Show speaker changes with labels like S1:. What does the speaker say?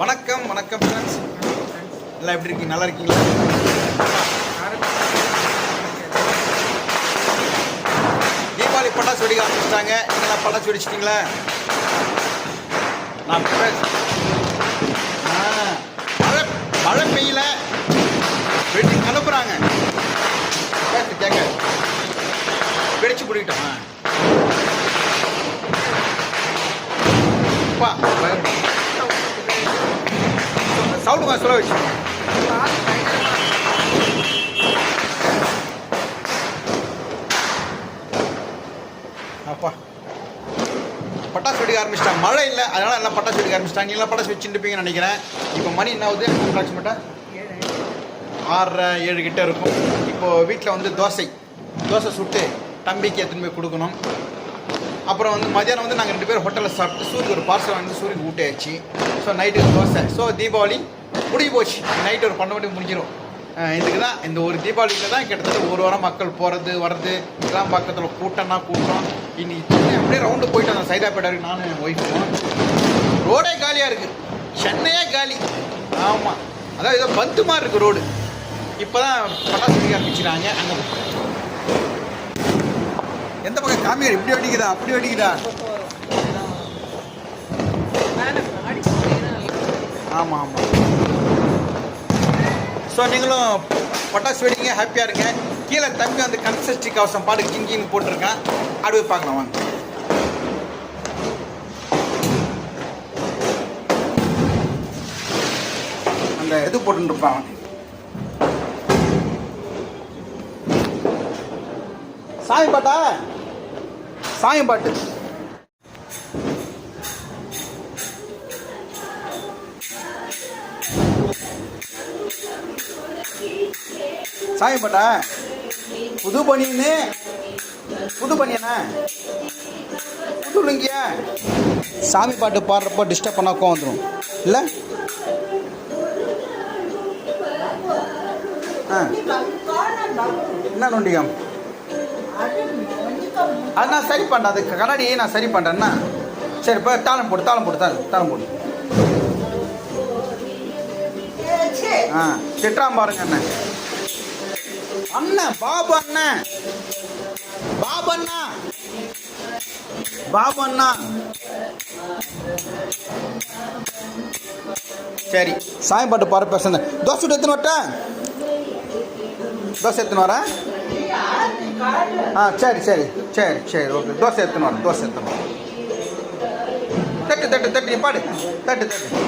S1: வணக்கம் வணக்கம் ஃப்ரெண்ட்ஸ் எல்லாம் எப்படி இருக்கீங்க நல்லா இருக்கீங்களா தீபாவளி பட்டாசு வெடிக்க ஆரம்பிச்சிட்டாங்க நீங்களாம் பட்டாசு வெடிச்சிட்டிங்களா நான் மழை மழை பெய்யல வெடி அனுப்புகிறாங்க கேட்க வெடிச்சு பிடிக்கிட்டோம் அப்பா అవును మా அப்பா பட்டாசு வெடிக்க ஆரம்பிச்சிட்டாங்க மழை இல்லை அதனால் எல்லாம் பட்டாசு வெடிக்க ஆரம்பிச்சிட்டாங்க எல்லாம் பட்டாசு வச்சுருப்பீங்கன்னு நினைக்கிறேன் இப்போ மணி என்ன ஆகுது அப்ராக்சிமேட்டாக ஆறரை ஏழு கிட்ட இருக்கும் இப்போது வீட்டில் வந்து தோசை தோசை சுட்டு தம்பிக்கு எத்தனை போய் கொடுக்கணும் அப்புறம் வந்து மதியானம் வந்து நாங்கள் ரெண்டு பேரும் ஹோட்டலில் சாப்பிட்டு சூரியன் ஒரு பார்சல் வந்து சூரியன் ஊட்டியாச்சு ஸோ நைட்டுக்கு தோசை ஸோ தீபாவளி முடிய போச்சு நைட் ஒரு பன்னெண்டு மணி முடிஞ்சிடும் இதுக்கு தான் இந்த ஒரு தீபாவளியில் தான் கிட்டத்தட்ட ஒரு வாரம் மக்கள் போகிறது வர்றது இதெல்லாம் பக்கத்தில் கூட்டம்னா கூட்டம் இன்னைக்கு அப்படியே ரவுண்டு போயிட்டு அந்த சைதாப்பேட்டை இருக்கு நானும் என் ஒய்ஃபு ரோடே காலியாக இருக்குது சென்னையே காலி ஆமாம் அதான் ஏதோ பந்து மாதிரி இருக்குது ரோடு இப்போ தான் சுற்றி ஆரம்பிச்சுறாங்க அங்கே எந்த பக்கம் காமியார் இப்படி அடிக்குதா அப்படி அடிக்குதா ஆமாம் ஆமாம் ஸோ நீங்களும் பட்டாசு வெடிங்க ஹாப்பியாக இருங்க கீழே தம்பி அந்த கன்சஸ்டி கவசம் பாடு கிங்கின்னு போட்டிருக்கேன் அடுவை பார்க்கலாம் வாங்க அந்த இது போட்டுருப்பான் சாமி பாட்டா சாமி பாட்டு சாயப்பட்டா புது பனியனு புது பனியனா புது லுங்கியா சாமி பாட்டு பாடுறப்போ டிஸ்டர்ப் பண்ணால் கோவம் வந்துடும் இல்லை ஆ என்ன நொண்டிகம் அது நான் சரி பண்ணேன் அது கண்ணாடியை நான் சரி பண்ணுறேன்னா சரி இப்போ தாளம் போடு தாளம் போடு தாளம் தாளம் போடு ஆ திட்டுறான் பாருங்க என்ன அண்ணா பாபு அண்ணா பாபு அண்ணா சரி சாயம் பாட்டு பாரு பேசுங்க தோசை எத்தனை வட்ட தோசை எத்தனை வர ஆ சரி சரி சரி சரி ஓகே தோசை எத்தனை வர தோசை எத்தனை வர தட்டு தட்டு தட்டு பாடு தட்டு தட்டு